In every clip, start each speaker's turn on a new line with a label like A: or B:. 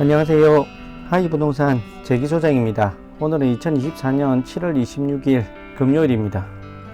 A: 안녕하세요. 하이부동산 재기소장입니다. 오늘은 2024년 7월 26일 금요일입니다.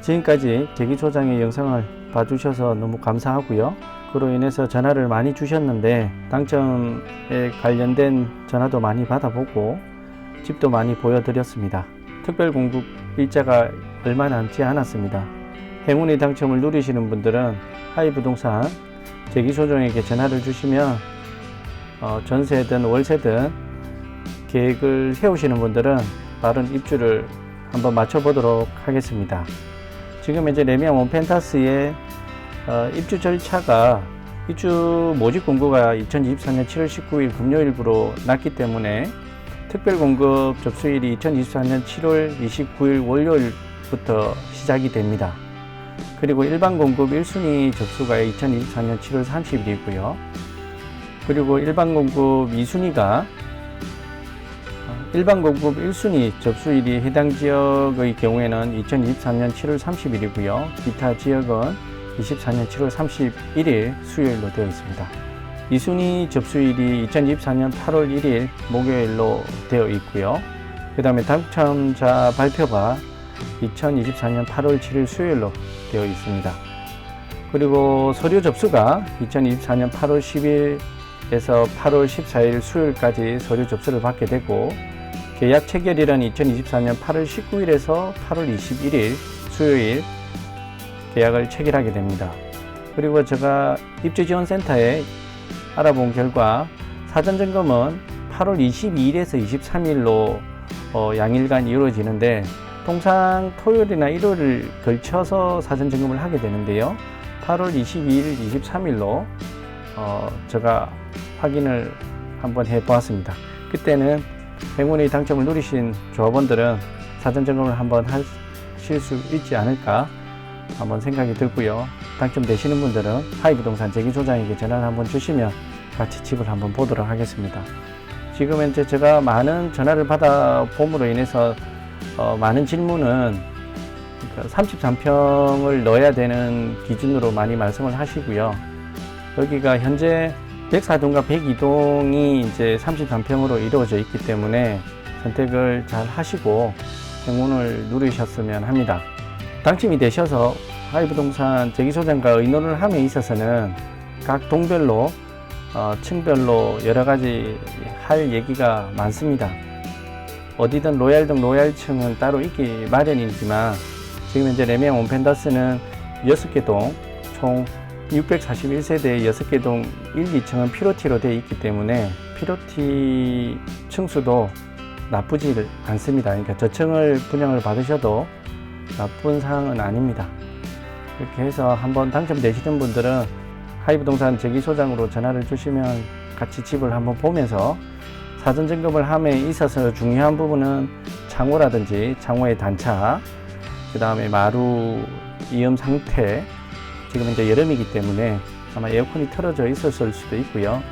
A: 지금까지 재기소장의 영상을 봐주셔서 너무 감사하고요. 그로 인해서 전화를 많이 주셨는데 당첨에 관련된 전화도 많이 받아보고 집도 많이 보여드렸습니다. 특별 공급 일자가 얼마 남지 않았습니다. 행운의 당첨을 누리시는 분들은 하이부동산 재기소장에게 전화를 주시면 어, 전세든 월세든 계획을 세우시는 분들은 빠른 입주를 한번 맞춰보도록 하겠습니다. 지금 이제 레미안 원펜타스의 어, 입주 절차가 입주 모집 공고가 2024년 7월 19일 금요일부로 났기 때문에 특별 공급 접수일이 2024년 7월 29일 월요일부터 시작이 됩니다. 그리고 일반 공급 1순위 접수가 2024년 7월 30일이고요. 그리고 일반 공급 2순위가 일반 공급 1순위 접수일이 해당 지역의 경우에는 2024년 7월 30일이고요. 기타 지역은 24년 7월 31일 수요일로 되어 있습니다. 2순위 접수일이 2024년 8월 1일 목요일로 되어 있고요. 그 다음에 당첨자 발표가 2024년 8월 7일 수요일로 되어 있습니다. 그리고 서류 접수가 2024년 8월 10일 에서 8월 14일 수요일까지 서류 접수를 받게 되고 계약 체결일은 2024년 8월 19일에서 8월 21일 수요일 계약을 체결하게 됩니다. 그리고 제가 입주지원센터에 알아본 결과 사전 점검은 8월 22일에서 23일로 어, 양일간 이루어지는데 통상 토요일이나 일요일을 걸쳐서 사전 점검을 하게 되는데요. 8월 22일, 23일로 어, 제가 확인을 한번 해 보았습니다. 그때는 행운의 당첨을 누리신 조합원들은 사전 점검을 한번 하실 수 있지 않을까 한번 생각이 들고요. 당첨되시는 분들은 하이부동산 재기소장에게 전화를 한번 주시면 같이 집을 한번 보도록 하겠습니다. 지금 현재 제가 많은 전화를 받아 봄으로 인해서 어, 많은 질문은 33평을 넣어야 되는 기준으로 많이 말씀을 하시고요. 여기가 현재 104동과 102동이 이제 33평으로 이루어져 있기 때문에 선택을 잘 하시고 행운을 누리셨으면 합니다. 당첨이 되셔서 하이부동산 재기소장과 의논을 함에 있어서는 각 동별로 어, 층별로 여러 가지 할 얘기가 많습니다. 어디든 로얄동 로얄층은 따로 있기 마련이지만 지금 현재 레미안 원펜더스는 6개 동, 총 641세대의 6개 동 1, 2층은 피로티로 되어 있기 때문에 피로티 층수도 나쁘지 않습니다. 그러니까 저층을 분양을 받으셔도 나쁜 상황은 아닙니다. 이렇게 해서 한번 당첨되시는 분들은 하이부동산 재기소장으로 전화를 주시면 같이 집을 한번 보면서 사전 점검을 함에 있어서 중요한 부분은 창호라든지 창호의 단차, 그 다음에 마루 이음 상태, 지금 이제 여름이기 때문에 아마 에어컨이 틀어져 있었을 수도 있고요.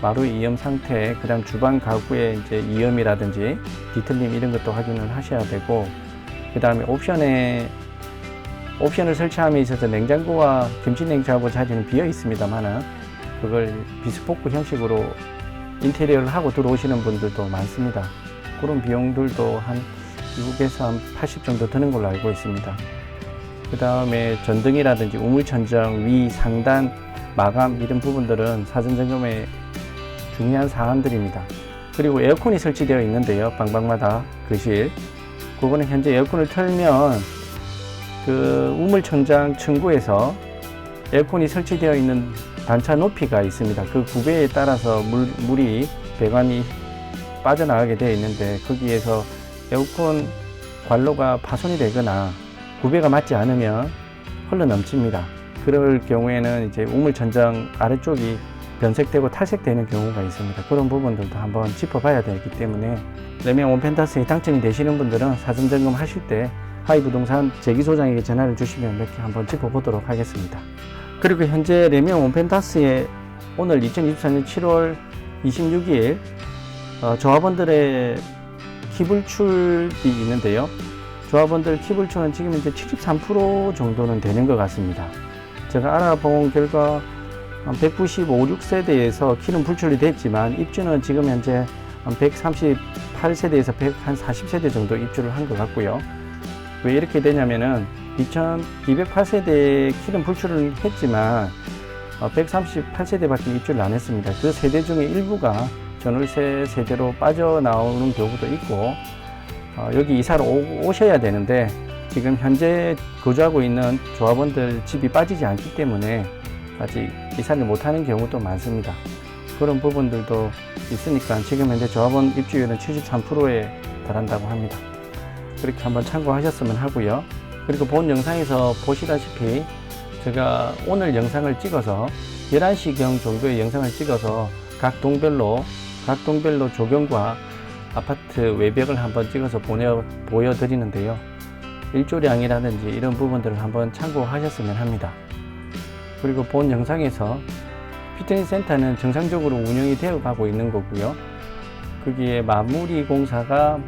A: 마루 이염 상태, 그 다음 주방 가구의 이제 이염이라든지 뒤틀림 이런 것도 확인을 하셔야 되고, 그 다음에 옵션에 옵션을 설치함에 있어서 냉장고와 김치 냉장고 자리는 비어 있습니다만은 그걸 비스포크 형식으로 인테리어를 하고 들어오시는 분들도 많습니다. 그런 비용들도 한 6에서 한 80 정도 드는 걸로 알고 있습니다. 그 다음에 전등이라든지 우물천정, 위, 상단, 마감 이런 부분들은 사전 점검에 중요한 사항들입니다. 그리고 에어컨이 설치되어 있는데요. 방방마다 거실. 그거는 현재 에어컨을 틀면 그 우물천장 층구에서 에어컨이 설치되어 있는 단차 높이가 있습니다. 그 구배에 따라서 물, 물이 배관이 빠져나가게 되어 있는데 거기에서 에어컨 관로가 파손이 되거나 구배가 맞지 않으면 흘러 넘칩니다. 그럴 경우에는 이제 우물천장 아래쪽이 변색되고 탈색되는 경우가 있습니다. 그런 부분들도 한번 짚어봐야 되기 때문에 레미안 원펜타스에 당첨이 되시는 분들은 사전 점검 하실 때 하이 부동산 재기소장에게 전화를 주시면 몇 개 한번 짚어보도록 하겠습니다. 그리고 현재 레미안 원펜타스에 오늘 2024년 7월 26일 어, 조합원들의 키불출이 있는데요. 조합원들 키불출은 지금 이제 73% 정도는 되는 것 같습니다. 제가 알아본 결과 한 195, 6세대에서 키는 불출이 됐지만 입주는 지금 현재 한 138세대에서 140세대 정도 입주를 한 것 같고요. 왜 이렇게 되냐면은 2208세대 키는 불출을 했지만 138세대밖에 입주를 안 했습니다. 그 세대 중에 일부가 전월세 세대로 빠져나오는 경우도 있고 어, 여기 이사를 오, 오셔야 되는데 지금 현재 거주하고 있는 조합원들 집이 빠지지 않기 때문에 아직 이사를 못하는 경우도 많습니다. 그런 부분들도 있으니까 지금 현재 조합원 입주율은 73%에 달한다고 합니다. 그렇게 한번 참고하셨으면 하고요. 그리고 본 영상에서 보시다시피 제가 오늘 영상을 찍어서 11시경 정도의 영상을 찍어서 각 동별로 각 동별로 조경과 아파트 외벽을 한번 찍어서 보내, 보여드리는데요. 일조량이라든지 이런 부분들을 한번 참고하셨으면 합니다. 그리고 본 영상에서 피트니스 센터는 정상적으로 운영이 되어 가고 있는 거고요. 거기에 마무리 공사가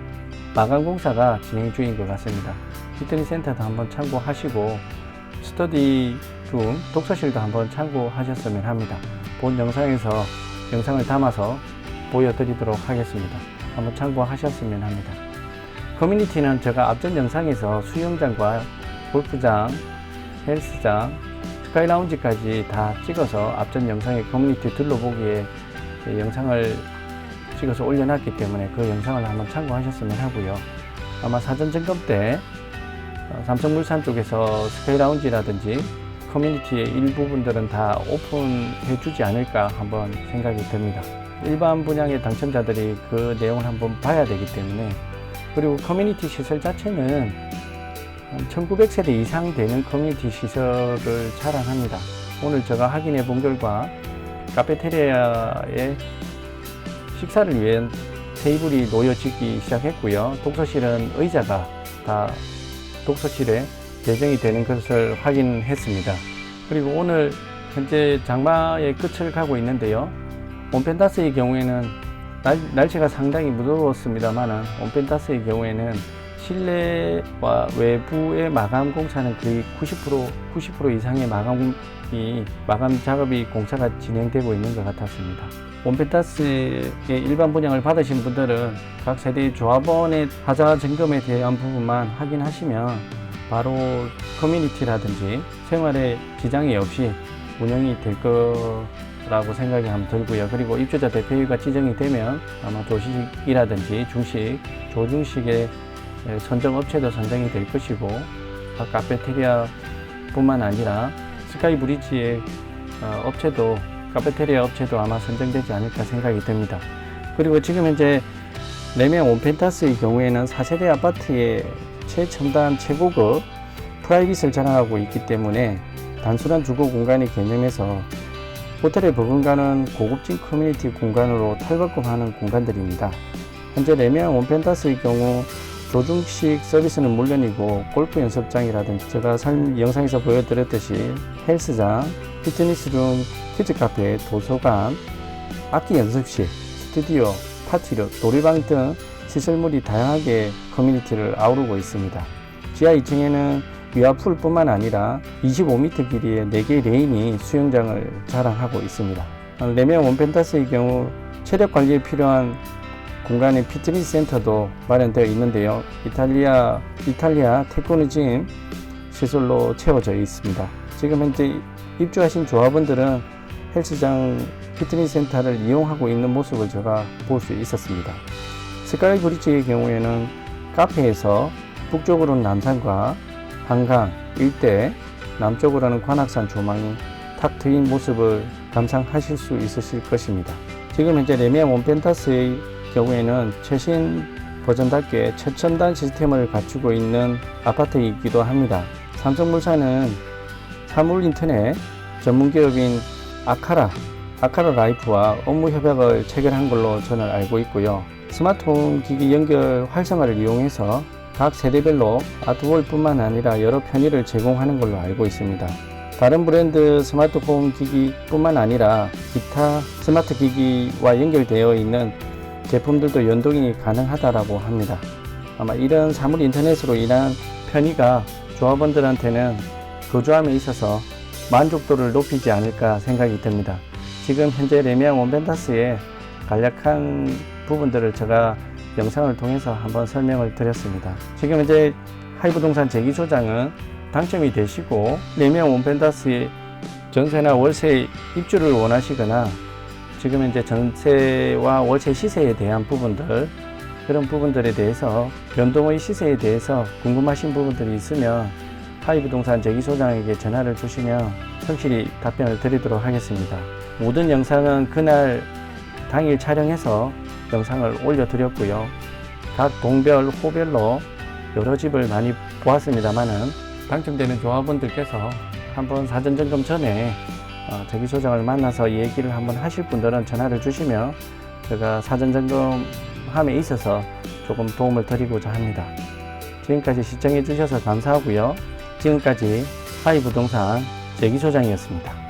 A: 마감 공사가 진행 중인 것 같습니다. 피트니스 센터도 한번 참고하시고 스터디 룸, 독서실도 한번 참고하셨으면 합니다. 본 영상에서 영상을 담아서 보여드리도록 하겠습니다. 한번 참고하셨으면 합니다. 커뮤니티는 제가 앞전 영상에서 수영장과 골프장, 헬스장, 스카이 라운지까지 다 찍어서 앞전 영상에 커뮤니티 둘러보기에 영상을 찍어서 올려놨기 때문에 그 영상을 한번 참고하셨으면 하고요. 아마 사전 점검 때 어, 삼성물산 쪽에서 스카이 라운지라든지 커뮤니티의 일부분들은 다 오픈해 주지 않을까 한번 생각이 듭니다. 일반 분양의 당첨자들이 그 내용을 한번 봐야 되기 때문에 그리고 커뮤니티 시설 자체는 1900세대 이상 되는 커뮤니티 시설을 자랑합니다. 오늘 제가 확인해 본 결과 카페테리아에 식사를 위한 테이블이 놓여지기 시작했고요. 독서실은 의자가 다 독서실에 예정이 되는 것을 확인했습니다. 그리고 오늘 현재 장마의 끝을 가고 있는데요. 온펜다스의 경우에는 날, 날씨가 상당히 무더웠습니다만은 온펜다스의 경우에는 실내와 외부의 마감 공사는 거의 90% 90% 이상의 마감이 마감 작업이 공사가 진행되고 있는 것 같았습니다. 온펜타스의 일반 분양을 받으신 분들은 각 세대 조합원의 하자 점검에 대한 부분만 확인하시면 바로 커뮤니티라든지 생활에 지장이 없이 운영이 될거 라고 생각이 한번 들고요. 그리고 입주자 대표가 지정이 되면 아마 조식이라든지 중식, 조중식의 선정 업체도 선정이 될 것이고 각 카페테리아 뿐만 아니라 스카이 브리지의 어, 업체도 카페테리아 업체도 아마 선정되지 않을까 생각이 듭니다. 그리고 지금 현재 레멘 온펜타스의 경우에는 4세대 아파트의 최첨단 최고급 프라이빗을 자랑하고 있기 때문에 단순한 주거 공간의 개념에서 호텔에 버금가는 고급진 커뮤니티 공간으로 탈바꿈하는 공간들입니다. 현재 레미안 원펜타스의 경우 조중식 서비스는 물론이고 골프 연습장이라든지 제가 살, 영상에서 보여드렸듯이 헬스장, 피트니스룸, 키즈카페, 도서관, 악기 연습실, 스튜디오, 파티룸, 놀이방 등 시설물이 다양하게 커뮤니티를 아우르고 있습니다. 지하 2층에는 위아풀뿐만 아니라 25m 길이의 4개의 레인이 수영장을 자랑하고 있습니다. 레미안 원펜타스의 경우 체력 관리에 필요한 공간의 피트니스 센터도 마련되어 있는데요. 이탈리아, 이탈리아 테크노 짐 시설로 채워져 있습니다. 지금 현재 입주하신 조합원들은 헬스장 피트니스 센터를 이용하고 있는 모습을 제가 볼 수 있었습니다. 스카이 브리지의 경우에는 카페에서 북쪽으로는 남산과 한강 일대, 남쪽으로는 관악산 조망이 탁 트인 모습을 감상하실 수 있으실 것입니다. 지금 현재 레미안 원펜타스의 경우에는 최신 버전답게 최첨단 시스템을 갖추고 있는 아파트이기도 합니다. 삼성물산은 사물 인터넷 전문 기업인 아카라, 아카라 라이프와 업무 협약을 체결한 걸로 저는 알고 있고요. 스마트홈 기기 연결 활성화를 이용해서 각 세대별로 아트월뿐만 아니라 여러 편의를 제공하는 걸로 알고 있습니다. 다른 브랜드 스마트홈 기기뿐만 아니라 기타 스마트 기기와 연결되어 있는 제품들도 연동이 가능하다라고 합니다. 아마 이런 사물 인터넷으로 인한 편의가 조합원들한테는 거주함에 있어서 만족도를 높이지 않을까 생각이 듭니다. 지금 현재 레미안 원벤다스의 간략한 부분들을 제가 영상을 통해서 한번 설명을 드렸습니다. 지금 이제 하이부동산 재기소장은 당첨이 되시고 레미안 원벤다스의 전세나 월세 입주를 원하시거나 지금 이제 전세와 월세 시세에 대한 부분들 그런 부분들에 대해서 변동의 시세에 대해서 궁금하신 부분들이 있으면 하이부동산 재기소장에게 전화를 주시면 성실히 답변을 드리도록 하겠습니다. 모든 영상은 그날 당일 촬영해서 영상을 올려드렸고요. 각 동별, 호별로 여러 집을 많이 보았습니다만은 당첨되는 조합원들께서 한번 사전 점검 전에 어, 재기소장을 만나서 얘기를 한번 하실 분들은 전화를 주시면 제가 사전 점검함에 있어서 조금 도움을 드리고자 합니다. 지금까지 시청해 주셔서 감사하고요. 지금까지 하이부동산 재기소장이었습니다.